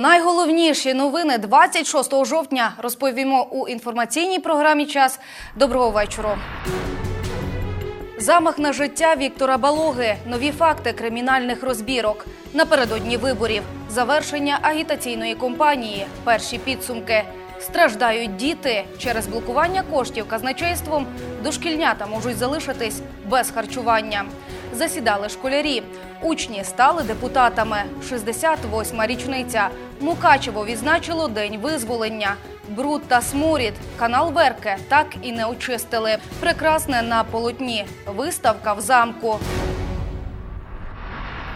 найголовніші новини 26 жовтня розповімо у інформаційній програмі Час. Доброго вечора. Замах на життя Віктора Балоги, нові факти кримінальних розбірок. Напередодні виборів, завершення агітаційної кампанії, перші підсумки. Страждають діти через блокування коштів казначейством. Дошкільнята можуть залишитись без харчування. Засідали школярі. Учні стали депутатами. 68-ма річниця. Мукачево відзначило День визволення. Бруд та сморід. Канал Верке так і не очистили. Прекрасне на полотні. Виставка в замку.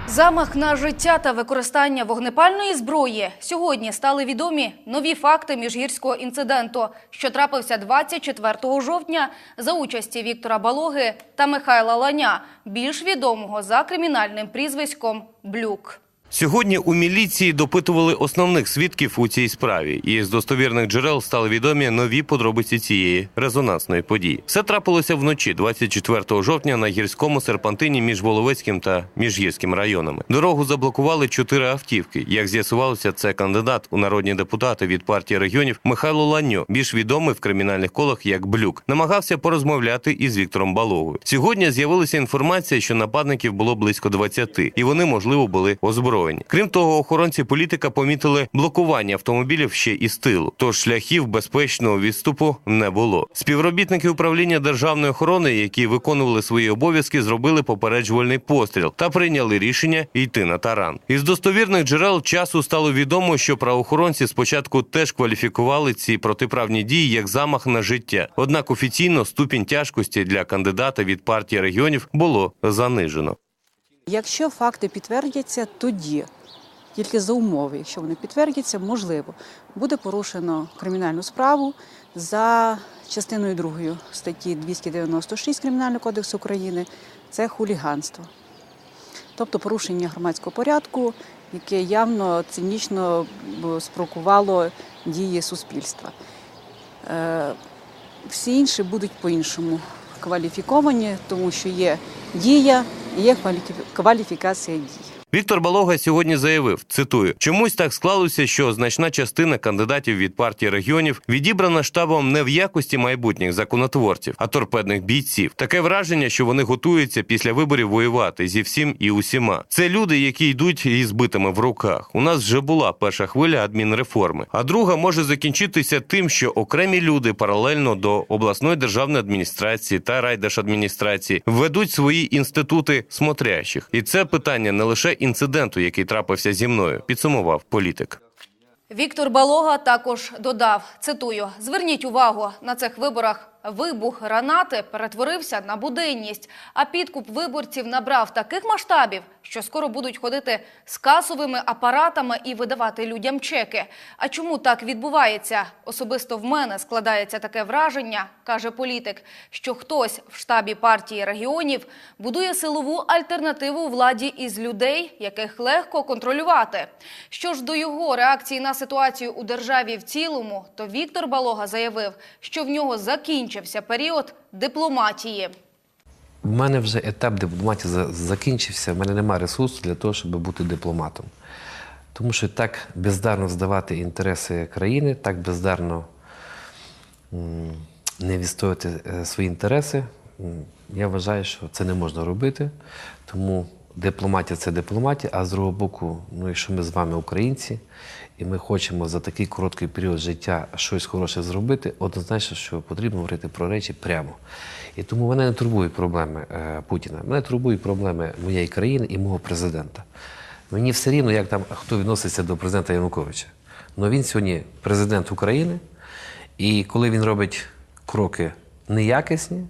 Замах на життя та використання вогнепальної зброї сьогодні стали відомі нові факти міжгірського інциденту, що трапився 24 жовтня за участі Віктора Балоги та Михайла Ланя, більш відомого за кримінальним прізвиськом Блюк. Сьогодні у міліції допитували основних свідків у цій справі, і з достовірних джерел стали відомі нові подробиці цієї резонансної події. Все трапилося вночі, 24 жовтня, на гірському серпантині між Воловецьким та Міжгірським районами. Дорогу заблокували чотири автівки. Як з'ясувалося, це кандидат у народні депутати від партії регіонів Михайло Ланьо, більш відомий в кримінальних колах як Блюк, намагався порозмовляти із Віктором Балогою. Сьогодні з'явилася інформація, що нападників було близько 20, і вони, можливо, були озброєні. Крім того, охоронці політика помітили блокування автомобілів ще і з тилу, тож шляхів безпечного відступу не було. Співробітники управління державної охорони, які виконували свої обов'язки, зробили попереджувальний постріл та прийняли рішення йти на таран. Із достовірних джерел часу стало відомо, що правоохоронці спочатку теж кваліфікували ці протиправні дії як замах на життя. Однак офіційно ступінь тяжкості для кандидата від партії регіонів було занижено. Якщо факти підтвердяться, тоді тільки за умови, якщо вони підтвердяться, можливо, буде порушено кримінальну справу за частиною 2 статті 296 Кримінального кодексу України. Це хуліганство, тобто порушення громадського порядку, яке явно цинічно б, спровокувало дії суспільства. Е, Всі інші будуть по-іншому кваліфіковані, тому що є дія і є кваліфі- кваліфікація дій. Віктор Балога сьогодні заявив: цитую: чомусь так склалося, що значна частина кандидатів від партії регіонів відібрана штабом не в якості майбутніх законотворців, а торпедних бійців. Таке враження, що вони готуються після виборів воювати зі всім і усіма. Це люди, які йдуть із битами в руках. У нас вже була перша хвиля адмінреформи, а друга може закінчитися тим, що окремі люди паралельно до обласної державної адміністрації та райдержадміністрації ведуть свої інститути смотрящих. І це питання не лише інциденту, який трапився зі мною, підсумував політик. Віктор Балога також додав, цитую, зверніть увагу, на цих виборах вибух гранати перетворився на буденність, а підкуп виборців набрав таких масштабів, що скоро будуть ходити з касовими апаратами і видавати людям чеки. А чому так відбувається? Особисто в мене складається таке враження, каже політик, що хтось в штабі партії регіонів будує силову альтернативу владі із людей, яких легко контролювати. Що ж до його реакції на ситуацію у державі в цілому, то Віктор Балога заявив, що в нього закінчився період дипломатії. У мене вже етап дипломатії закінчився. У мене немає ресурсу для того, щоб бути дипломатом. Тому що так бездарно здавати інтереси країни, так бездарно не відстоювати е, свої інтереси. Я вважаю, що це не можна робити. Тому дипломатія це дипломатія, а з другого боку, ну, якщо ми з вами українці, і ми хочемо за такий короткий період життя щось хороше зробити, однозначно, що потрібно говорити про речі прямо. І тому мене не турбують проблеми е, Путіна. Мене турбують проблеми моєї країни і мого президента. Мені все рівно, як там хто відноситься до президента Януковича. Ну він сьогодні президент України, і коли він робить кроки неякісні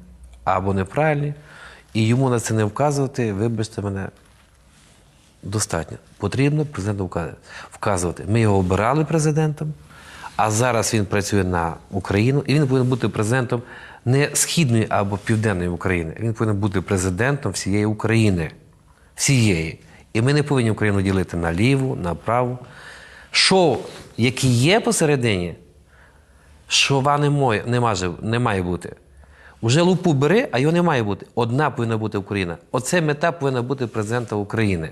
або неправильні, і йому на це не вказувати, вибачте мене, достатньо. Потрібно президенту вка- вказувати. Ми його обирали президентом, а зараз він працює на Україну, і він повинен бути президентом не східної або південної України. Він повинен бути президентом всієї України. Всієї. І ми не повинні Україну ділити на ліву, на праву. Що, які є посередині, моє, не, має, не має бути. Уже лупу бери, а його не має бути. Одна повинна бути Україна. Оце мета повинна бути президента України.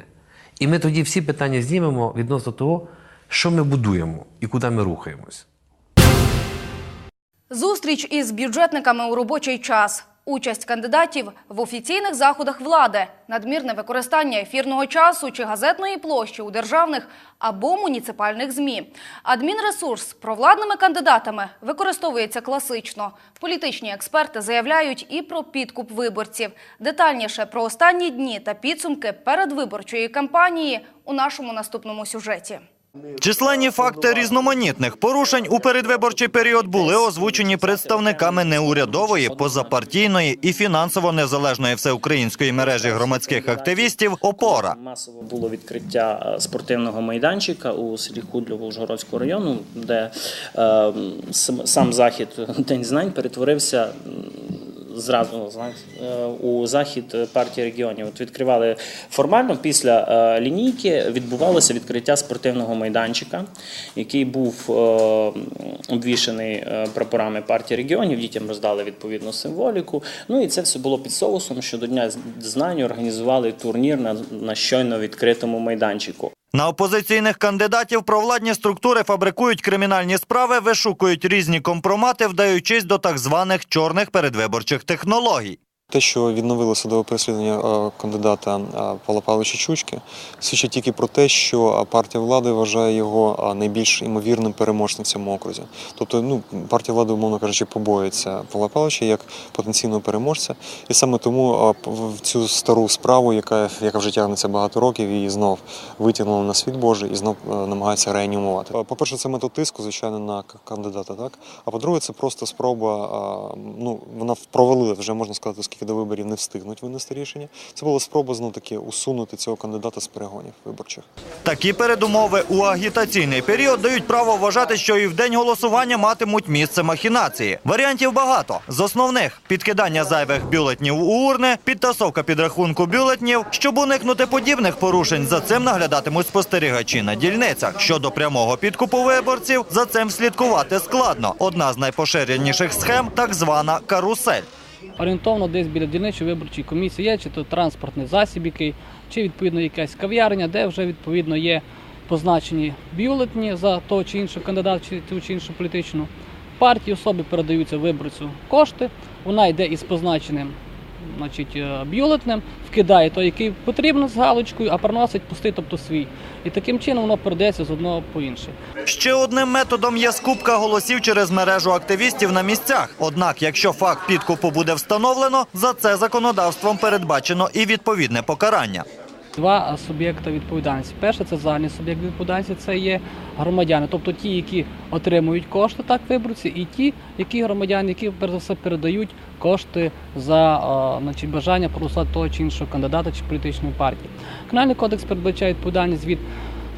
І ми тоді всі питання знімемо відносно того, що ми будуємо і куди ми рухаємось. Зустріч із бюджетниками у робочий час. Участь кандидатів в офіційних заходах влади, надмірне використання ефірного часу чи газетної площі у державних або муніципальних ЗМІ. Адмінресурс провладними кандидатами використовується класично. Політичні експерти заявляють і про підкуп виборців. Детальніше про останні дні та підсумки передвиборчої кампанії у нашому наступному сюжеті. Численні факти різноманітних порушень у передвиборчий період були озвучені представниками неурядової, позапартійної і фінансово незалежної всеукраїнської мережі громадських активістів ОПОРА. Масово було відкриття е, спортивного майданчика у селі Худльово Ужгородського району, де е, сам- захід День знань перетворився зразу е, у захід партії регіонів. От відкривали формально після е, лінійки відбувалося відкриття спортивного майданчика, який був е, обвішаний е, прапорами партії регіонів. Дітям роздали відповідну символіку. Ну і це все було під соусом, що до Дня знань організували турнір на, на щойно відкритому майданчику. На опозиційних кандидатів провладні структури фабрикують кримінальні справи, вишукують різні компромати, вдаючись до так званих чорних передвиборчих технологій. Те, що відновили судове переслідування е, кандидата е, Павла Павловича Чучки, свідчить тільки про те, що е, партія влади вважає його найбільш імовірним переможцем в цьому окрузі. Тобто, ну партія влади, умовно кажучи, побоїться Павла Павловича як потенційного переможця, і саме тому в цю стару справу, яка яка вже тягнеться багато років, її знов витягнули на світ Божий і знов намагаються реанімувати. Е, По-перше, це метод тиску, звичайно, на кандидата, так а по-друге, це просто спроба. Ну вона провалила вже можна сказати, оскільки до виборів не встигнуть винести рішення. Це була спроба знов таки усунути цього кандидата з перегонів виборчих. Такі передумови у агітаційний період дають право вважати, що і в день голосування матимуть місце махінації. Варіантів багато. З основних підкидання зайвих бюлетнів у урни, підтасовка підрахунку бюлетнів. Щоб уникнути подібних порушень, за цим наглядатимуть спостерігачі на дільницях. Щодо прямого підкупу виборців, за цим слідкувати складно. Одна з найпоширеніших схем так звана карусель. Орієнтовно десь біля дільничої виборчої комісії є, чи то транспортний засіб, який, чи відповідно якась кав'ярня, де вже відповідно є позначені бюлетні за того чи іншого кандидата, чи ту чи іншу політичну партію. Особи передаються виборцю кошти. Вона йде із позначеним значить, е, бюлетнем, вкидає той, який потрібно з галочкою, а приносить пустий, тобто свій. І таким чином воно передається з одного по інше. Ще одним методом є скупка голосів через мережу активістів на місцях. Однак, якщо факт підкупу буде встановлено, за це законодавством передбачено і відповідне покарання. Два суб'єкти відповідальності. Перше це загальний суб'єкт відповідальності, це є громадяни, тобто ті, які отримують кошти, так виборці, і ті, які громадяни, які перш за все передають кошти за о, значить, бажання проголосувати того чи іншого кандидата чи політичної партії. Кримінальний кодекс передбачає відповідальність від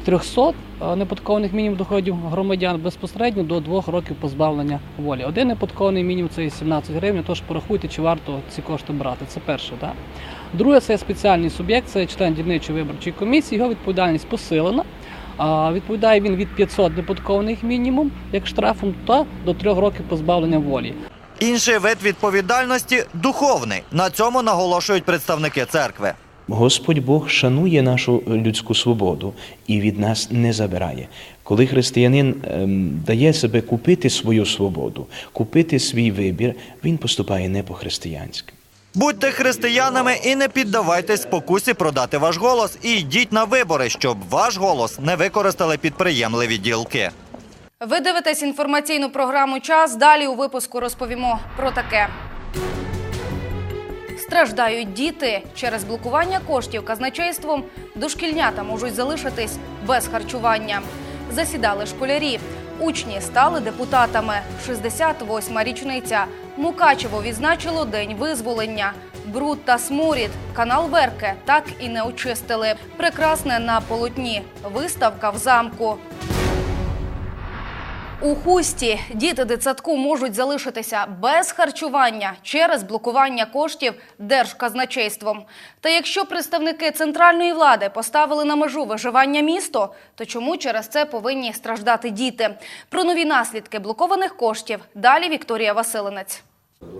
300 е, неподаткових мінімум доходів громадян безпосередньо до 2 років позбавлення волі. Один неподатковий мінімум це 17 гривень, тож порахуйте, чи варто ці кошти брати. Це перше. Так? Друге, це спеціальний суб'єкт, це член дільничої виборчої комісії, його відповідальність посилена. Відповідає він від 500 неподаткових мінімум, як штрафом, та до 3 років позбавлення волі. Інший вид відповідальності духовний. На цьому наголошують представники церкви. Господь Бог шанує нашу людську свободу і від нас не забирає. Коли християнин ем, дає себе купити свою свободу, купити свій вибір, він поступає не по-християнськи. Будьте християнами і не піддавайтесь спокусі продати ваш голос і йдіть на вибори, щоб ваш голос не використали підприємливі ділки. Ви дивитесь інформаційну програму Час. Далі у випуску розповімо про таке. Страждають діти через блокування коштів казначейством. Дошкільнята можуть залишитись без харчування. Засідали школярі. Учні стали депутатами. 68-ма річниця. Мукачево відзначило день визволення. Бруд та сморід. Канал Верке так і не очистили. Прекрасне на полотні. Виставка в замку. У хусті діти дитсадку можуть залишитися без харчування через блокування коштів держказначейством. Та якщо представники центральної влади поставили на межу виживання місто, то чому через це повинні страждати діти? Про нові наслідки блокованих коштів далі Вікторія Василинець.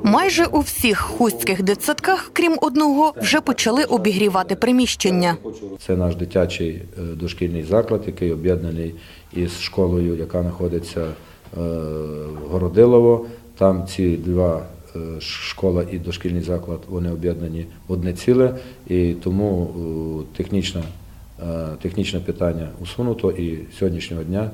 Майже у всіх хустських дитсадках, крім одного, вже почали обігрівати приміщення. Це наш дитячий е, дошкільний заклад, який об'єднаний із школою, яка знаходиться е, в Городилово. Там ці два е, школа і дошкільний заклад вони об'єднані в одне ціле, і тому е, технічна, технічне питання усунуто, і сьогоднішнього дня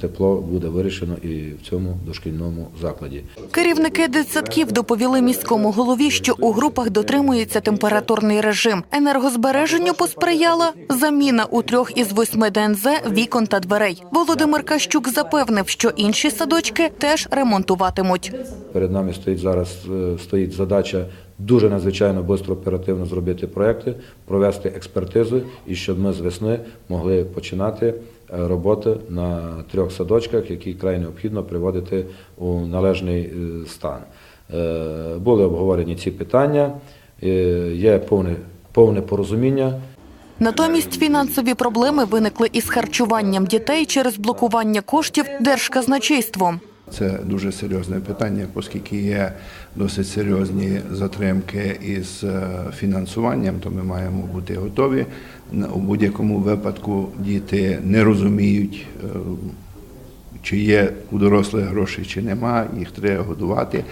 тепло буде вирішено і в цьому дошкільному закладі. Керівники дитсадків доповіли міському голові, що у групах дотримується температурний режим. Енергозбереженню посприяла заміна у трьох із восьми ДНЗ вікон та дверей. Володимир Кащук запевнив, що інші садочки теж ремонтуватимуть. Перед нами стоїть зараз е, стоїть задача дуже надзвичайно швидко оперативно зробити проекти, провести експертизу і щоб ми з весни могли починати е, роботи на трьох садочках, які край необхідно приводити у належний е, стан. Е, Були обговорені ці питання, е, є повне, повне порозуміння. Натомість фінансові проблеми виникли із харчуванням дітей через блокування коштів держказначейством. Це дуже серйозне питання, оскільки є досить серйозні затримки із фінансуванням, то ми маємо бути готові. У будь-якому випадку діти не розуміють, е, чи є у дорослих грошей, чи нема, їх треба годувати.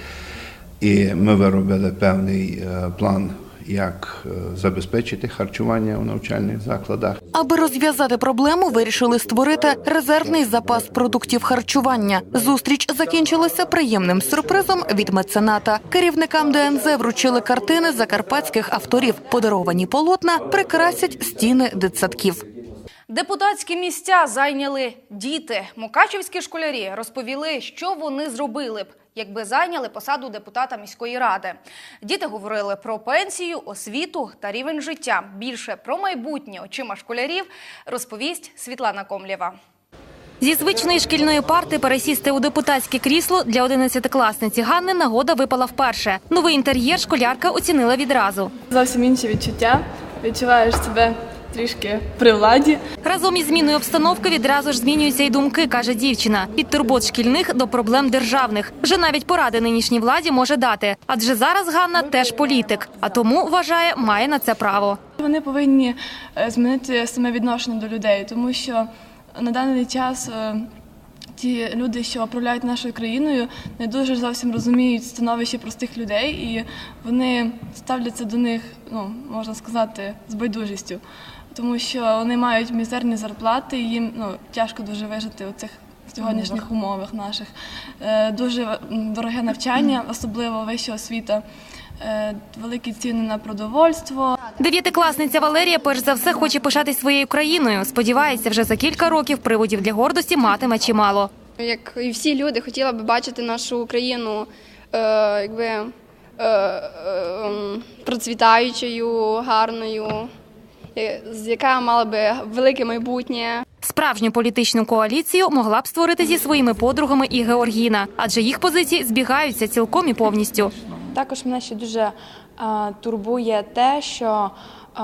І ми виробили певний е, план, як е, забезпечити харчування у навчальних закладах. Аби розв'язати проблему, вирішили створити резервний запас продуктів харчування. Зустріч закінчилася приємним сюрпризом від мецената. Керівникам ДНЗ вручили картини закарпатських авторів. Подаровані полотна прикрасять стіни дитсадків. Депутатські місця зайняли діти. Мукачівські школярі розповіли, що вони зробили б, якби зайняли посаду депутата міської ради. Діти говорили про пенсію, освіту та рівень життя. Більше про майбутнє очима школярів розповість Світлана Комлєва. Зі звичної шкільної парти пересісти у депутатське крісло для одинадцятикласниці Ганни нагода випала вперше. Новий інтер'єр школярка оцінила відразу. Зовсім інші відчуття. Відчуваєш себе трішки при владі. Разом із зміною обстановки відразу ж змінюються й думки, каже дівчина. Від турбот шкільних до проблем державних. Вже навіть поради нинішній владі може дати. Адже зараз Ганна теж політик, а тому вважає, має на це право. Вони повинні е, змінити саме відношення до людей, тому що на даний час е, ті люди, що управляють нашою країною, не дуже зовсім розуміють становище простих людей, і вони ставляться до них, ну можна сказати, з байдужістю, тому що вони мають мізерні зарплати, і їм ну тяжко дуже вижити у цих. Сьогоднішніх умовах наших Е, дуже дороге навчання, особливо вища освіта, е, великі ціни на продовольство. Дев'ятикласниця Валерія перш за все хоче пишатись своєю країною. Сподівається, вже за кілька років приводів для гордості матиме чимало. Як і всі люди, хотіла би бачити нашу країну е, якби, е, е, ем, процвітаючою, гарною, яка мала би велике майбутнє. Справжню політичну коаліцію могла б створити зі своїми подругами і Георгіна, адже їх позиції збігаються цілком і повністю. Також мене ще дуже е, турбує те, що е,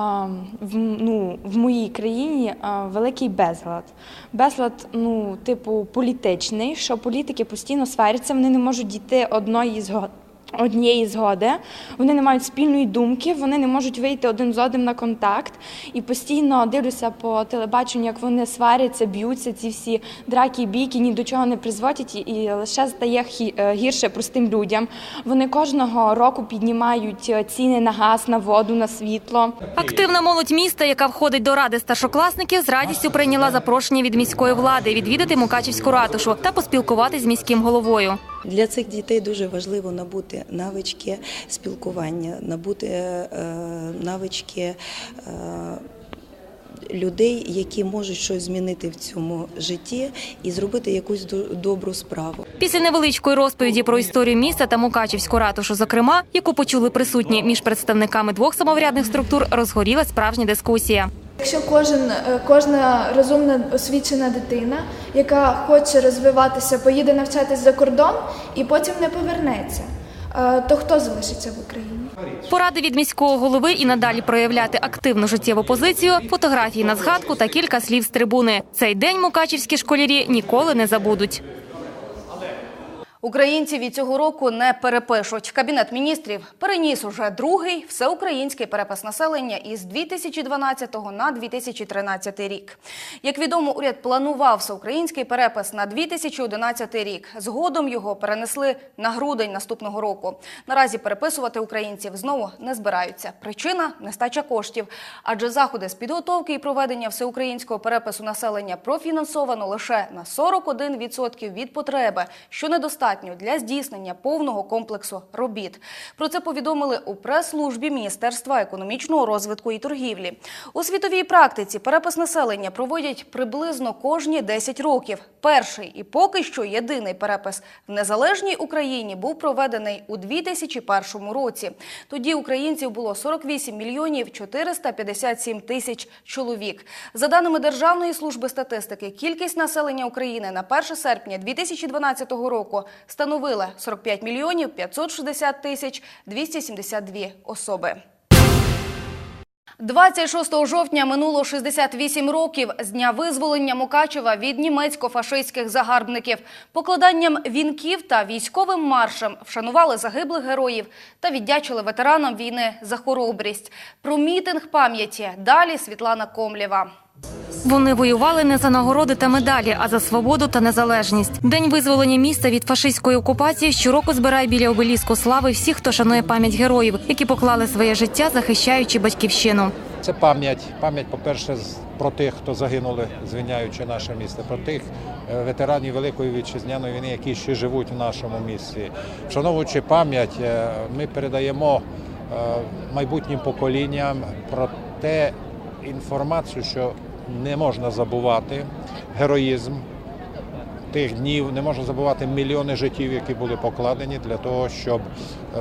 в, ну, в моїй країні е, великий безлад. Безлад, ну, типу, політичний, що політики постійно сваряться, вони не можуть дійти одної згоди. Однієї згоди, вони не мають спільної думки, вони не можуть вийти один з одним на контакт. І постійно дивлюся по телебаченню, як вони сваряться, б'ються, ці всі драки, бійки ні до чого не призводять, і- лише стає е, гірше простим людям. Вони кожного року піднімають е, ціни на газ, на воду, на світло. Активна молодь міста, яка входить до ради старшокласників, з радістю прийняла запрошення від міської влади відвідати Мукачівську ратушу та поспілкуватись з міським головою. Для цих дітей дуже важливо набути навички спілкування, набути е, навички е, людей, які можуть щось змінити в цьому житті і зробити якусь до- добру справу. Після невеличкої розповіді про історію міста та Мукачівську ратушу, зокрема, яку почули присутні між представниками двох самоврядних структур, розгоріла справжня дискусія. Якщо кожен, е, кожна розумна освічена дитина, яка хоче розвиватися, поїде навчатись за кордон і потім не повернеться, е, то хто залишиться в Україні? Поради від міського голови і надалі проявляти активну життєву позицію, фотографії на згадку та кілька слів з трибуни. Цей день мукачівські школярі ніколи не забудуть. Українці від цього року не перепишуть. Кабінет міністрів переніс уже другий всеукраїнський перепис населення із 2012 на 2013 рік. Як відомо, уряд планував всеукраїнський перепис на 2011 рік. Згодом його перенесли на грудень наступного року. Наразі переписувати українців знову не збираються. Причина нестача коштів, адже заходи з підготовки і проведення всеукраїнського перепису населення профінансовано лише на 41% від потреби, що недостатньо для здійснення повного комплексу робіт. Про це повідомили у прес-службі Міністерства економічного розвитку і торгівлі. У світовій практиці перепис населення проводять приблизно кожні 10 років. Перший і поки що єдиний перепис в незалежній Україні був проведений у 2001 році. Тоді українців було 48 мільйонів 457 тисяч чоловік. За даними Державної служби статистики, кількість населення України на 1 серпня 2012 року становила 45 мільйонів 560 тисяч 272 особи. 26 жовтня минуло 68 років з дня визволення Мукачева від німецько-фашистських загарбників. Покладанням вінків та військовим маршем вшанували загиблих героїв та віддячили ветеранам війни за хоробрість. Про мітинг пам'яті далі Світлана Комлєва. Вони воювали не за нагороди та медалі, а за свободу та незалежність. День визволення міста від фашистської окупації щороку збирає біля обеліску слави всіх, хто шанує пам'ять героїв, які поклали своє життя, захищаючи батьківщину. Це пам'ять. Пам'ять, по-перше, з- про тих, хто загинули, звільняючи наше місто, про тих е, ветеранів Великої вітчизняної війни, які ще живуть в нашому місті. Вшановуючи пам'ять, е, ми передаємо е, майбутнім поколінням про те інформацію, що не можна забувати героїзм тих днів, не можна забувати мільйони життів, які були покладені для того, щоб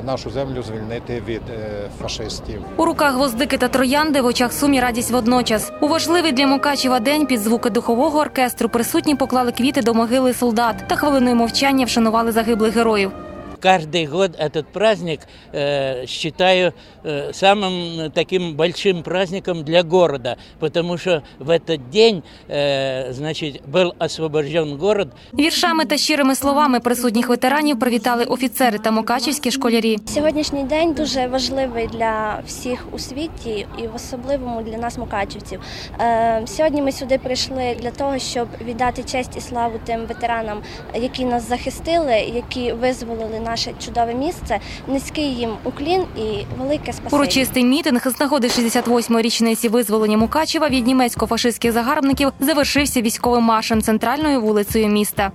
нашу землю звільнити від е, фашистів. У руках гвоздики та троянди в очах сумі радість водночас. У важливий для Мукачева день під звуки духового оркестру присутні поклали квіти до могили солдат та хвилиною мовчання вшанували загиблих героїв Каждый год этот праздник э, считаю э, самым таким большим праздником для города, потому что в этот день, э, значит, был освобожден город. Віршами та щирими словами присутніх ветеранів привітали офіцери та мукачівські школярі. Сьогоднішній день дуже важливий для всіх у світі і в особливому для нас, мукачівців. Е, Сьогодні ми сюди прийшли для того, щоб віддати честь і славу тим ветеранам, які нас захистили, які визволили наше чудове місце. Низький їм уклін і велике спасибі. Урочистий мітинг з нагоди 68-ї річниці визволення Мукачева від німецько-фашистських загарбників завершився військовим маршем центральною вулицею міста.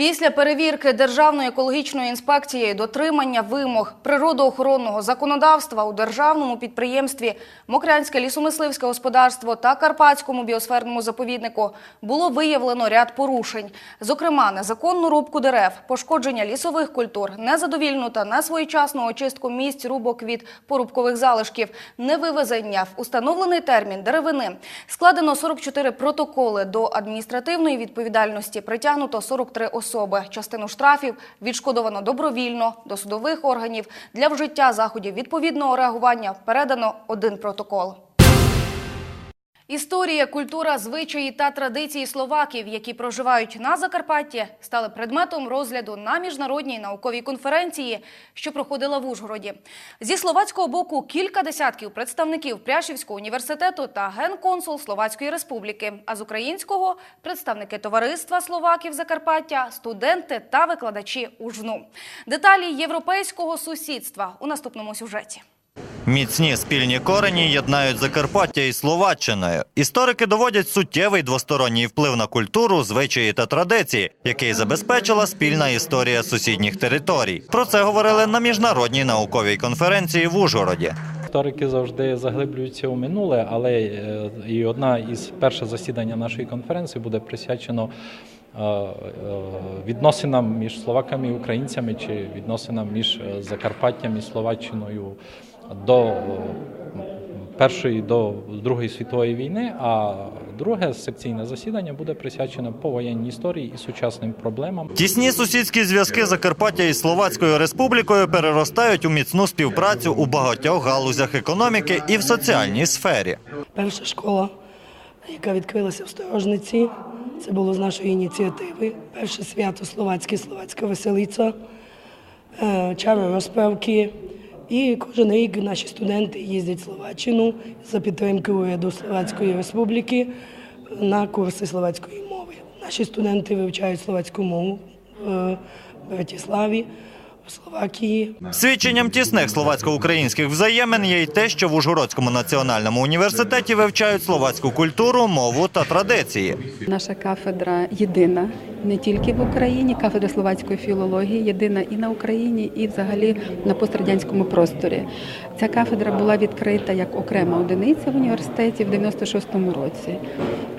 Після перевірки Державної екологічної інспекції дотримання вимог природоохоронного законодавства у державному підприємстві Мокрянське лісомисливське господарство та Карпатському біосферному заповіднику було виявлено ряд порушень. Зокрема, незаконну рубку дерев, пошкодження лісових культур, незадовільну та несвоєчасну очистку місць рубок від порубкових залишків, невивезення в установлений термін деревини. Складено 44 протоколи до адміністративної відповідальності, притягнуто 43 особи. Частину штрафів відшкодовано добровільно до судових органів. Для вжиття заходів відповідного реагування передано один протокол. Історія, культура, звичаї та традиції словаків, які проживають на Закарпатті, стали предметом розгляду на міжнародній науковій конференції, що проходила в Ужгороді. Зі словацького боку кілька десятків представників Пряшівського університету та генконсул Словацької республіки. А з українського представники товариства Словаків Закарпаття, студенти та викладачі УЖНУ. Деталі європейського сусідства у наступному сюжеті. Міцні спільні корені єднають Закарпаття із Словаччиною. Історики доводять суттєвий двосторонній вплив на культуру, звичаї та традиції, який забезпечила спільна історія сусідніх територій. Про це говорили на міжнародній науковій конференції в Ужгороді. Історики завжди заглиблюються у минуле, але е, і одна із перших засідання нашої конференції буде присвячено е, е, відносинам між словаками і українцями, чи відносинам між Закарпаттям і Словаччиною до е, Першої до Другої світової війни, а друге секційне засідання буде присвячено повоєнній історії і сучасним проблемам. Тісні сусідські зв'язки Закарпаття із Словацькою республікою переростають у міцну співпрацю у багатьох галузях економіки і в соціальній сфері. Перша школа, яка відкрилася в Сторожниці, Це було з нашої ініціативи. Перше свято словацьке, словацька веселиця, е, чари розправки. І кожен рік наші студенти їздять в Словаччину за підтримки уряду Словацької Республіки на курси словацької мови. Наші студенти вивчають словацьку мову в Братиславі, в Словакії. Свідченням тісних словацько-українських взаємин є й те, що в Ужгородському національному університеті вивчають словацьку культуру, мову та традиції. Наша кафедра єдина не тільки в Україні, кафедра словацької філології єдина і на Україні, і взагалі на пострадянському просторі. Ця кафедра була відкрита як окрема одиниця в університеті в 96-му році.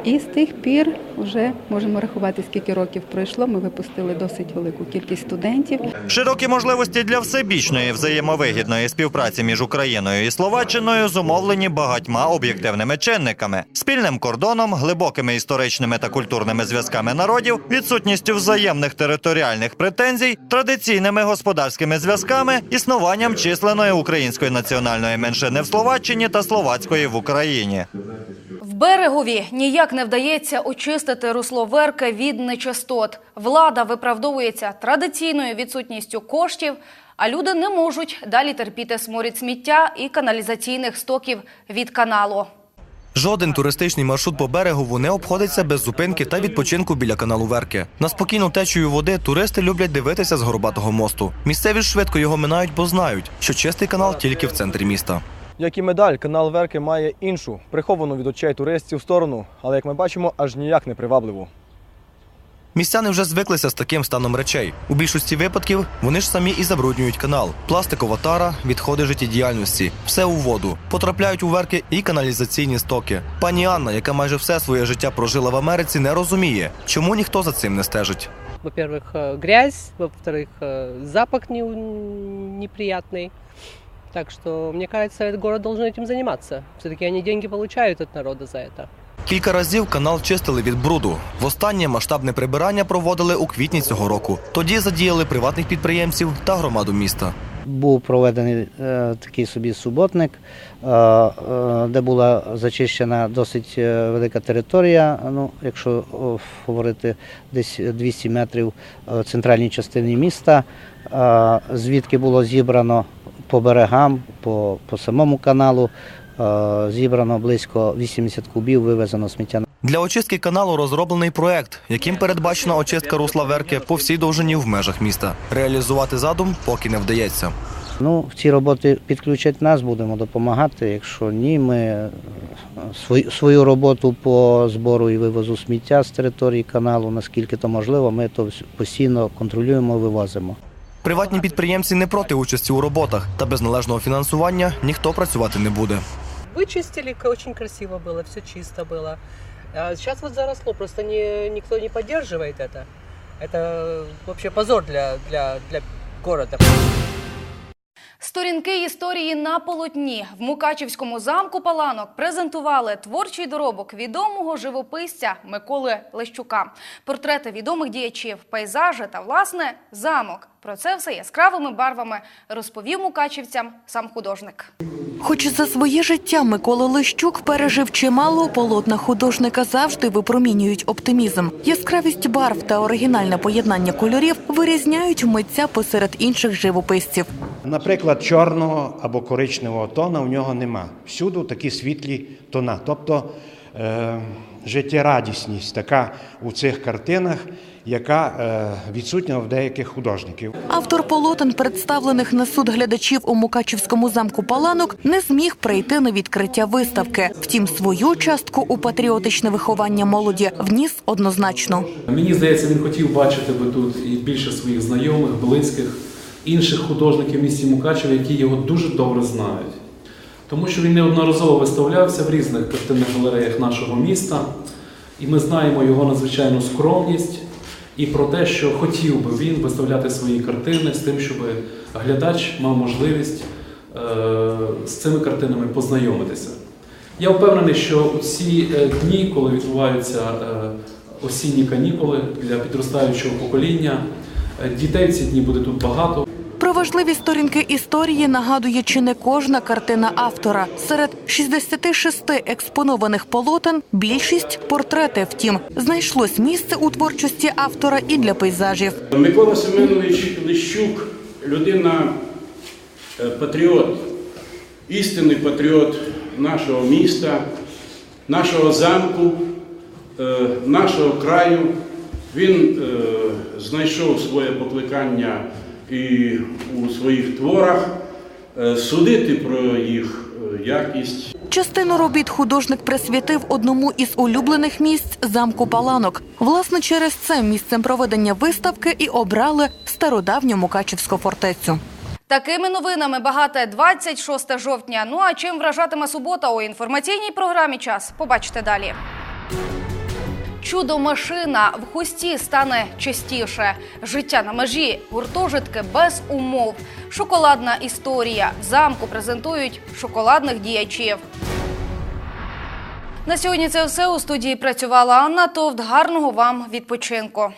І з тих пір вже можемо рахувати, скільки років пройшло. Ми випустили досить велику кількість студентів. Широкі можливості для всебічної взаємовигідної співпраці між Україною і Словаччиною зумовлені багатьма об'єктивними чинниками: спільним кордоном, глибокими історичними та культурними зв'язками народів, відсутністю взаємних територіальних претензій, традиційними господарськими зв'язками, існуванням численної української національної меншини в Словаччині та словацької в Україні. В берегові ніяк не вдається очистити русло Верки від нечистот. Влада виправдовується традиційною відсутністю коштів, а люди не можуть далі терпіти сморід сміття і каналізаційних стоків від каналу. Жоден туристичний маршрут по берегову не обходиться без зупинки та відпочинку біля каналу Верки. На спокійну течію води туристи люблять дивитися з горбатого мосту. Місцеві ж швидко його минають, бо знають, що чистий канал тільки в центрі міста. Як і медаль, канал Верки має іншу, приховану від очей туристів сторону, але як ми бачимо, аж ніяк не привабливу. Містяни вже звиклися з таким станом речей. У більшості випадків вони ж самі і забруднюють канал. Пластикова тара, відходи життєдіяльності, все у воду. Потрапляють у верки і каналізаційні стоки. Пані Анна, яка майже все своє життя прожила в Америці, не розуміє, чому ніхто за цим не стежить. Во-первых, э, грязь, во-вторых, э, запах не, неприятный. Так что, мне кажется, этот город должен этим заниматься. Все-таки они деньги получают от народа за это. Кілька разів канал чистили від бруду. Востаннє масштабне прибирання проводили у квітні цього року. Тоді задіяли приватних підприємців та громаду міста. Був проведений е, такий собі суботник, е, е, де була зачищена досить велика територія. Ну, якщо говорити десь 200 метрів центральній частині міста, звідки було зібрано по берегам, по, по самому каналу, зібрано близько 80 кубів, вивезено сміття. Для очистки каналу розроблений проект, яким передбачена очистка русла Верки по всій довжині в межах міста. Реалізувати задум поки не вдається. Ну, в ці роботи підключать нас, будемо допомагати. Якщо ні, ми е, свою, свою роботу по збору і вивозу сміття з території каналу, наскільки то можливо, ми то постійно контролюємо, вивозимо. Приватні підприємці не проти участі у роботах, та без належного фінансування ніхто працювати не буде Вычистили, к- очень красиво было, все чисто было. А сейчас вот заросло, просто не, никто не поддерживает это. Это вообще позор для, для, для города. Сторінки історії на полотні в Мукачівському замку Паланок презентували творчий доробок відомого живописця Миколи Лещука, портрети відомих діячів, пейзажі та власне замок. Про це все яскравими барвами розповів мукачівцям сам художник. Хоч за своє життя Микола Лищук пережив чимало, полотна художника завжди випромінюють оптимізм. Яскравість барв та оригінальне поєднання кольорів вирізняють митця посеред інших живописців. Наприклад, чорного або коричневого тона у нього нема. Всюди такі світлі тона. Тобто е, життєрадісність така у цих картинах, яка е, відсутня в деяких художників. Автор полотен, представлених на суд глядачів у Мукачівському замку Паланок, не зміг прийти на відкриття виставки. Втім, свою частку у патріотичне виховання молоді вніс однозначно. Мені здається, він хотів бачити би тут і більше своїх знайомих, близьких, інших художників місті Мукачево, які його дуже добре знають. Тому що він неодноразово виставлявся в різних картинних галереях нашого міста, і ми знаємо його надзвичайну скромність і про те, що хотів би він виставляти свої картини з тим, щоб глядач мав можливість е, з цими картинами познайомитися. Я впевнений, що у ці е, дні, коли відбуваються е, осінні канікули для підростаючого покоління, дітей в ці дні буде тут багато. Важливі сторінки історії нагадує чи не кожна картина автора. Серед 66 експонованих полотен більшість портрети. Втім, знайшлось місце у творчості автора і для пейзажів. Микола Семенович Лищук людина е, патріот, істинний патріот нашого міста, нашого замку, е, нашого краю. Він е, знайшов своє покликання і у своїх творах. Е, Судити про їх е, якість Частину робіт художник присвятив одному із улюблених місць замку Паланок. Власне, через це місцем проведення виставки і обрали стародавню Мукачівську фортецю. Такими новинами багате 26 жовтня. Ну а чим вражатиме субота у інформаційній програмі час? Побачите далі. Чудо-машина в хусті стане частіше. Життя на межі, гуртожитки без умов. Шоколадна історія. Замку презентують шоколадних діячів. На сьогодні це все у студії працювала Анна Товт. Гарного вам відпочинку.